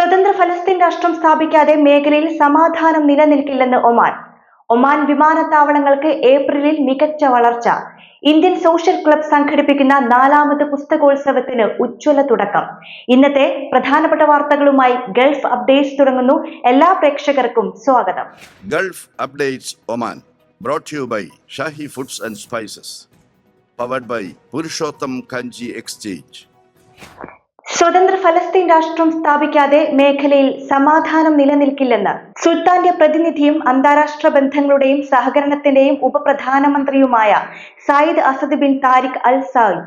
സ്വതന്ത്ര ഫലസ്തീൻ രാഷ്ട്രം സ്ഥാപിക്കാതെ മേഖലയിൽ സമാധാനം നിലനിൽക്കില്ലെന്ന് ഒമാൻ. ഒമാൻ വിമാനത്താവളങ്ങൾക്ക് ഏപ്രിലിൽ മികച്ച വളർച്ച. ഇന്ത്യൻ സോഷ്യൽ ക്ലബ് സംഘടിപ്പിക്കുന്ന നാലാമത് പുസ്തകോത്സവത്തിന് ഉജ്ജ്വല തുടക്കം. ഇന്നത്തെ പ്രധാനപ്പെട്ട വാർത്തകളുമായി ഗൾഫ് അപ്ഡേറ്റ്സ് തുടങ്ങുന്നു. എല്ലാ പ്രേക്ഷകർക്കും സ്വാഗതം. Gulf updates Oman brought to you by foods and spices powered by Purushottam Kanji exchange. സ്വതന്ത്ര ഫലസ്തീൻ രാഷ്ട്രം സ്ഥാപിക്കാതെ മേഖലയിൽ സമാധാനം നിലനിൽക്കില്ലെന്ന് സുൽത്താന്റെ പ്രതിനിധിയും അന്താരാഷ്ട്ര ബന്ധങ്ങളുടെയും സഹകരണത്തിന്റെയും ഉപപ്രധാനമന്ത്രിയുമായ Sayyid Asad bin Tariq al Said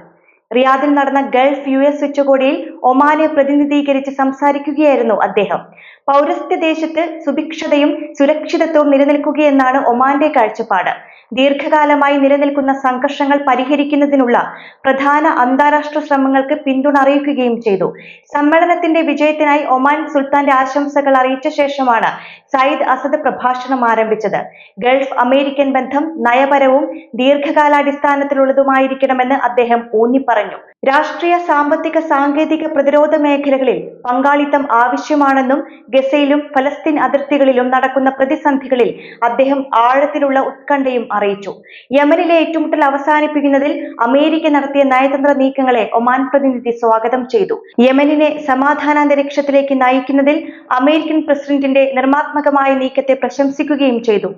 റിയാദിൽ നടന്ന ഗൾഫ് യു എസ് ഉച്ചകോടിയിൽ ഒമാനെ പ്രതിനിധീകരിച്ച് സംസാരിക്കുകയായിരുന്നു അദ്ദേഹം. പൗരസ്ത്യ ദേശത്ത് സുഭിക്ഷതയും സുരക്ഷിതത്വവും നിലനിൽക്കുകയെന്നാണ് ഒമാന്റെ കാഴ്ചപ്പാട്. ദീർഘകാലമായി നിലനിൽക്കുന്ന സംഘർഷങ്ങൾ പരിഹരിക്കുന്നതിനുള്ള പ്രധാന അന്താരാഷ്ട്ര ശ്രമങ്ങൾക്ക് പിന്തുണ അറിയിക്കുകയും ചെയ്തു. സമ്മേളനത്തിന്റെ വിജയത്തിനായി ഒമാൻ സുൽത്താന്റെ ആശംസകൾ അറിയിച്ച ശേഷമാണ് സയ്യിദ് അസദ് പ്രഭാഷണം ആരംഭിച്ചത്. ഗൾഫ് അമേരിക്കൻ ബന്ധം നയപരവും ദീർഘകാലാടിസ്ഥാനത്തിലുള്ളതുമായിരിക്കണമെന്ന് അദ്ദേഹം ഊന്നിപ്പറഞ്ഞു രാഷ്ട്രീയ സാമ്പത്തിക സാങ്കേതിക പ്രതിരോധ മേഖലകളിൽ പങ്കാളിത്തം ആവശ്യമാണെന്നും ഗസയിലും ഫലസ്തീൻ അതിർത്തികളിലും നടക്കുന്ന പ്രതിസന്ധികളിൽ അദ്ദേഹം ആഴത്തിലുള്ള ഉത്കണ്ഠയും അറിയിച്ചു. യമനിലെ ഏറ്റുമുട്ടൽ അവസാനിപ്പിക്കുന്നതിൽ അമേരിക്ക നടത്തിയ നയതന്ത്ര നീക്കങ്ങളെ ഒമാൻ പ്രതിനിധി സ്വാഗതം ചെയ്തു. യമനിനെ സമാധാനാന്തരീക്ഷത്തിലേക്ക് നയിക്കുന്നതിൽ അമേരിക്കൻ പ്രസിഡന്റിന്റെ നിർമ്മാത്മകമായ നീക്കത്തെ പ്രശംസിക്കുകയും ചെയ്തു.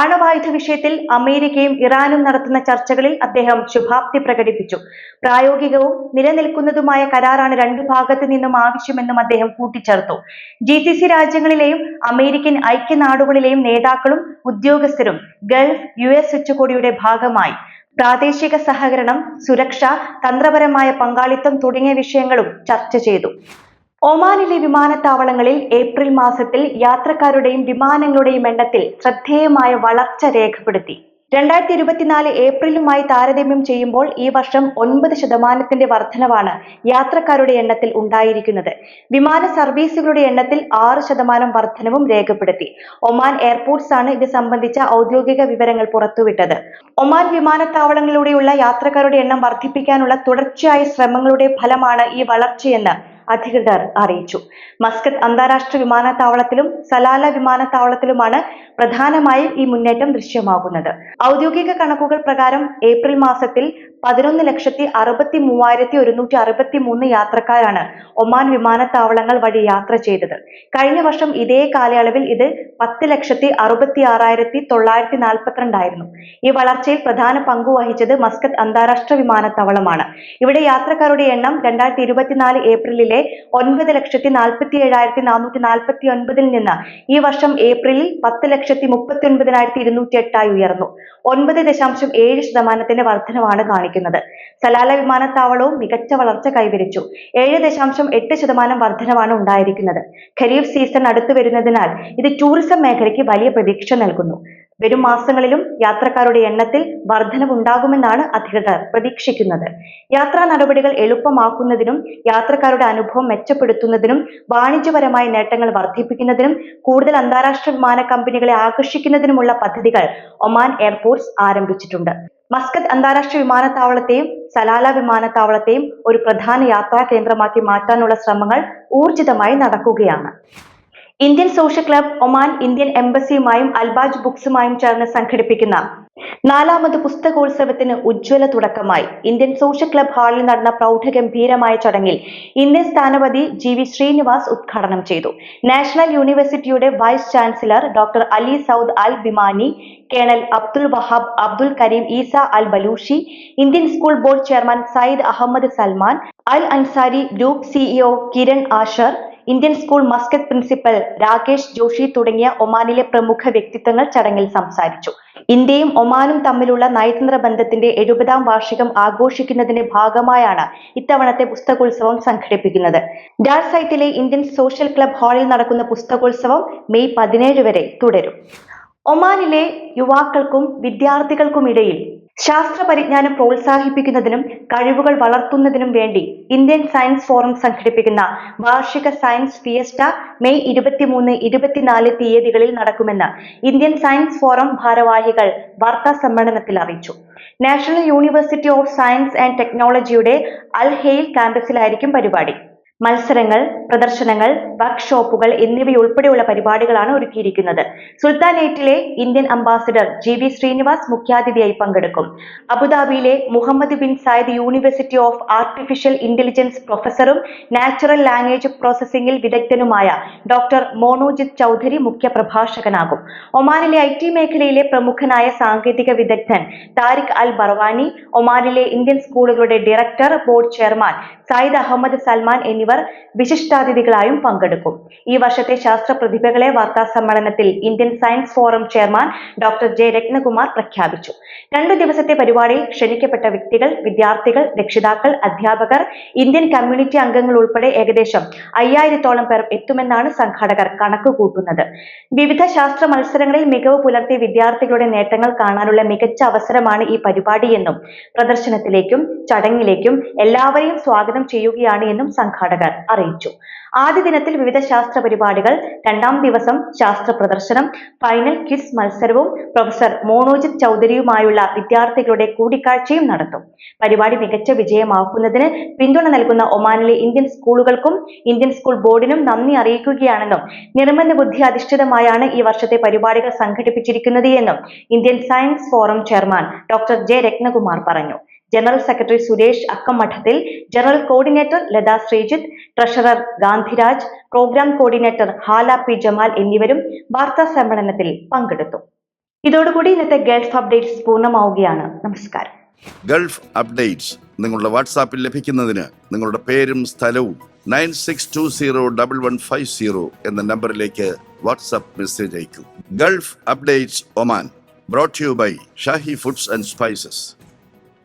ആണവായുധ വിഷയത്തിൽ അമേരിക്കയും ഇറാനും നടത്തുന്ന ചർച്ചകളിൽ അദ്ദേഹം ശുഭാപ്തി പ്രകടിപ്പിച്ചു. പ്രായോഗികവും നിലനിൽക്കുന്നതുമായ കരാറാണ് രണ്ടു ഭാഗത്തു നിന്നും ആവശ്യമെന്നും അദ്ദേഹം കൂട്ടിച്ചേർത്തു. ജി സി സി രാജ്യങ്ങളിലെയും അമേരിക്കൻ ഐക്യനാടുകളിലെയും നേതാക്കളും ഉദ്യോഗസ്ഥരും ഗൾഫ് യു എസ് ഉച്ചകോടിയുടെ ഭാഗമായി. പ്രാദേശിക സഹകരണം സുരക്ഷ തന്ത്രപരമായ പങ്കാളിത്തം തുടങ്ങിയ വിഷയങ്ങളും ചർച്ച ചെയ്തു. ഒമാനിലെ വിമാനത്താവളങ്ങളിൽ ഏപ്രിൽ മാസത്തിൽ യാത്രക്കാരുടെയും വിമാനങ്ങളുടെയും എണ്ണത്തിൽ ശ്രദ്ധേയമായ വളർച്ച രേഖപ്പെടുത്തി. രണ്ടായിരത്തി ഇരുപത്തിനാല് ഏപ്രിലുമായി താരതമ്യം ചെയ്യുമ്പോൾ ഈ വർഷം ഒൻപത് ശതമാനത്തിന്റെ വർധനവാണ് യാത്രക്കാരുടെ എണ്ണത്തിൽ ഉണ്ടായിരിക്കുന്നത്. വിമാന സർവീസുകളുടെ എണ്ണത്തിൽ ആറ് ശതമാനം വർധനവും രേഖപ്പെടുത്തി. ഒമാൻ എയർപോർട്ട്സ് ആണ് ഇത് സംബന്ധിച്ച ഔദ്യോഗിക വിവരങ്ങൾ പുറത്തുവിട്ടത്. ഒമാൻ വിമാനത്താവളങ്ങളിലൂടെയുള്ള യാത്രക്കാരുടെ എണ്ണം വർദ്ധിപ്പിക്കാനുള്ള തുടർച്ചയായ ശ്രമങ്ങളുടെ ഫലമാണ് ഈ വളർച്ചയെന്ന് അധികൃതർ അറിയിച്ചു. മസ്കത്ത് അന്താരാഷ്ട്ര വിമാനത്താവളത്തിലും സലാല വിമാനത്താവളത്തിലുമാണ് പ്രധാനമായും ഈ മുന്നേറ്റം ദൃശ്യമാകുന്നത്. ഔദ്യോഗിക കണക്കുകൾ പ്രകാരം ഏപ്രിൽ മാസത്തിൽ പതിനൊന്ന് ലക്ഷത്തി അറുപത്തി മൂവായിരത്തി ഒരുന്നൂറ്റി അറുപത്തി മൂന്ന് യാത്രക്കാരാണ് ഒമാൻ വിമാനത്താവളങ്ങൾ വഴി യാത്ര ചെയ്തത്. കഴിഞ്ഞ വർഷം ഇതേ കാലയളവിൽ ഇത് പത്ത് ലക്ഷത്തി അറുപത്തി ആറായിരത്തി തൊള്ളായിരത്തി നാൽപ്പത്തിരണ്ടായിരുന്നു. ഈ വളർച്ചയിൽ പ്രധാന പങ്കു വഹിച്ചത് മസ്കത്ത് അന്താരാഷ്ട്ര വിമാനത്താവളമാണ്. ഇവിടെ യാത്രക്കാരുടെ എണ്ണം രണ്ടായിരത്തി ഇരുപത്തിനാല് ഏപ്രിലിലെ ഒൻപത് ലക്ഷത്തി നാൽപ്പത്തി ഏഴായിരത്തി നാനൂറ്റി നാൽപ്പത്തി ഒൻപതിൽ നിന്ന് ഈ വർഷം ഏപ്രിലിൽ പത്ത് ലക്ഷത്തി മുപ്പത്തി ഒൻപതിനായിരത്തി ഇരുന്നൂറ്റി എട്ടായി ഉയർന്നു. ഒൻപത് ദശാംശം ഏഴ് ശതമാനത്തിന്റെ വർധനവാണ് കാണിക്കുന്നത്. സലാല വിമാനത്താവളവും മികച്ച വളർച്ച കൈവരിച്ചു. ഏഴ് ദശാംശം എട്ട് ശതമാനം വർധനവാണ് ഉണ്ടായിരിക്കുന്നത്. ഖരീഫ് സീസൺ അടുത്തു വരുന്നതിനാൽ ഇത് ടൂറിസം മേഖലയ്ക്ക് വലിയ പ്രതീക്ഷ നൽകുന്നു. വരും മാസങ്ങളിലും യാത്രക്കാരുടെ എണ്ണത്തിൽ വർധനവുണ്ടാകുമെന്നാണ് അധികൃതർ പ്രതീക്ഷിക്കുന്നത്. യാത്രാ നടപടികൾ എളുപ്പമാക്കുന്നതിനും യാത്രക്കാരുടെ അനുഭവം മെച്ചപ്പെടുത്തുന്നതിനും വാണിജ്യപരമായ നേട്ടങ്ങൾ വർദ്ധിപ്പിക്കുന്നതിനും കൂടുതൽ അന്താരാഷ്ട്ര വിമാന കമ്പനികളെ ആകർഷിക്കുന്നതിനുമുള്ള പദ്ധതികൾ ഒമാൻ എയർപോർട്ട്സ് ആരംഭിച്ചിട്ടുണ്ട്. മസ്കത്ത് അന്താരാഷ്ട്ര വിമാനത്താവളത്തെയും സലാല വിമാനത്താവളത്തെയും ഒരു പ്രധാന യാത്രാ കേന്ദ്രമാക്കി മാറ്റാനുള്ള ശ്രമങ്ങൾ ഊർജിതമായി നടക്കുകയാണ്. Indian Social Club Oman Indian എംബസിയുമായും Albaj ബുക്സുമായും ചേർന്ന് സംഘടിപ്പിക്കുന്ന നാലാമത് പുസ്തകോത്സവത്തിന് ഉജ്ജ്വല തുടക്കമായി. ഇന്ത്യൻ സോഷ്യൽ ക്ലബ് ഹാളിൽ നടന്ന പ്രൗഢഗംഭീരമായ ചടങ്ങിൽ ഇന്ത്യൻ സ്ഥാനപതി ജി വി ശ്രീനിവാസ് ഉദ്ഘാടനം ചെയ്തു. നാഷണൽ യൂണിവേഴ്സിറ്റിയുടെ vice chancellor doctor Ali Saud al Bimani colonel Abdul Wahab Abdul Karim Isa al Balushi Indian school board chairman Sayyid Ahmed Salman al Ansari group CEO Kiran Asher Indian School Muscat principal Rakesh Joshi തുടങ്ങിയ ഒമാനിലെ പ്രമുഖ വ്യക്തിത്വങ്ങൾ ചടങ്ങിൽ സംസാരിച്ചു. ഇന്ത്യയും ഒമാനും തമ്മിലുള്ള നയതന്ത്ര ബന്ധത്തിന്റെ എഴുപതാം വാർഷികം ആഘോഷിക്കുന്നതിന്റെ ഭാഗമായാണ് ഇത്തവണത്തെ പുസ്തകോത്സവം സംഘടിപ്പിക്കുന്നത്. ഡാർ സൈറ്റിലെ ഇന്ത്യൻ സോഷ്യൽ ക്ലബ് ഹാളിൽ നടക്കുന്ന പുസ്തകോത്സവം മെയ് പതിനേഴ് വരെ തുടരും. ഒമാനിലെ യുവാക്കൾക്കും വിദ്യാർത്ഥികൾക്കുമിടയിൽ ശാസ്ത്ര പരിജ്ഞാനം പ്രോത്സാഹിപ്പിക്കുന്നതിനും കഴിവുകൾ വളർത്തുന്നതിനും വേണ്ടി ഇന്ത്യൻ സയൻസ് ഫോറം സംഘടിപ്പിക്കുന്ന വാർഷിക സയൻസ് ഫിയസ്റ്റ മെയ് ഇരുപത്തിമൂന്ന് ഇരുപത്തിനാല് തീയതികളിൽ നടക്കുമെന്ന് ഇന്ത്യൻ സയൻസ് ഫോറം ഭാരവാഹികൾ വാർത്താ സമ്മേളനത്തിൽ അറിയിച്ചു. National University of Science and ടെക്നോളജിയുടെ അൽ ഹെയിൽ ക്യാമ്പസിലായിരിക്കും പരിപാടി. മത്സരങ്ങൾ പ്രദർശനങ്ങൾ വർക്ക്ഷോപ്പുകൾ എന്നിവയുൾപ്പെടെയുള്ള പരിപാടികളാണ് ഒരുക്കിയിരിക്കുന്നത്. സുൽത്താനേറ്റിലെ Indian ambassador G V Srinivas മുഖ്യാതിഥിയായി പങ്കെടുക്കും. അബുദാബിയിലെ Mohamed bin Zayed university of artificial intelligence പ്രൊഫസറും natural language പ്രോസസ്സിംഗിൽ വിദഗ്ധനുമായ ഡോക്ടർ മോണോജിത് ചൌധരി മുഖ്യപ്രഭാഷകനാകും. ഒമാനിലെ ഐ ടി മേഖലയിലെ പ്രമുഖനായ സാങ്കേതിക വിദഗ്ധൻ താരിഖ് അൽ ബർവാനി ഒമാനിലെ ഇന്ത്യൻ സ്കൂളുകളുടെ director board chairman Sayyid Ahmed Salman എന്നിവർ വിശിഷ്ടാതിഥികളായും പങ്കെടുക്കും. ഈ വർഷത്തെ ശാസ്ത്ര പ്രതിഭകളെ വാർത്താ സമ്മേളനത്തിൽ Indian Science Forum chairman doctor J Ratnakumar പ്രഖ്യാപിച്ചു. രണ്ടു ദിവസത്തെ പരിപാടിയിൽ ക്ഷണിക്കപ്പെട്ട വ്യക്തികൾ വിദ്യാർത്ഥികൾ രക്ഷിതാക്കൾ അധ്യാപകർ ഇന്ത്യൻ കമ്മ്യൂണിറ്റി അംഗങ്ങൾ ഉൾപ്പെടെ ഏകദേശം അയ്യായിരത്തോളം പേർ എത്തുമെന്നാണ് സംഘാടകർ കണക്ക് കൂട്ടുന്നത് വിവിധ ശാസ്ത്ര മത്സരങ്ങളിൽ മികവ് പുലർത്തിയ വിദ്യാർത്ഥികളുടെ നേട്ടങ്ങൾ കാണാനുള്ള മികച്ച അവസരമാണ് ഈ പരിപാടിയെന്നും പ്രദർശനത്തിലേക്കും ചടങ്ങിലേക്കും എല്ലാവരെയും സ്വാഗതം ചെയ്യുകയാണ് എന്നും സംഘാടകർ അറിയിച്ചു. ആദ്യ ദിനത്തിൽ വിവിധ ശാസ്ത്ര പരിപാടികൾ രണ്ടാം ദിവസം ശാസ്ത്ര പ്രദർശനം ഫൈനൽ ക്വിസ് മത്സരവും പ്രൊഫസർ മോണോജിത് ചൗധരിയുമായുള്ള വിദ്യാർത്ഥികളുടെ കൂടിക്കാഴ്ചയും നടത്തും. പരിപാടി മികച്ച വിജയമാക്കുന്നതിന് പിന്തുണ നൽകുന്ന ഒമാനിലെ ഇന്ത്യൻ സ്കൂളുകൾക്കും ഇന്ത്യൻ സ്കൂൾ ബോർഡിനും നന്ദി അറിയിക്കുകയാണെന്നും നിർമ്മിത ബുദ്ധി അധിഷ്ഠിതമായാണ് ഈ വർഷത്തെ പരിപാടികൾ സംഘടിപ്പിച്ചിരിക്കുന്നത് എന്നും Indian Science Forum chairman doctor J Ratnakumar പറഞ്ഞു. General secretary Suresh Akkamadathil general coordinator Latha Sreejith treasurer Gandhiraj program coordinator Hala P Jamal എന്നിവരും വാർത്താ സമ്മേളനത്തിൽ പങ്കെടുത്തു. ഇതോടുകൂടി ഇന്നത്തെ ഗൾഫ് അപ്ഡേറ്റ്സ് പൂർണമാവുകയാണ്. നമസ്കാരം. ഗൾഫ് അപ്ഡേറ്റ്സ് നിങ്ങളുടെ വാട്സാപ്പിൽ ലഭിക്കുന്നതിന് നിങ്ങളുടെ പേരും സ്ഥലവും nine six two zero double one five zero എന്ന നമ്പറിലേക്ക് WhatsApp message അയക്കൂ. Gulf updates Oman brought you by Shahi foods and spices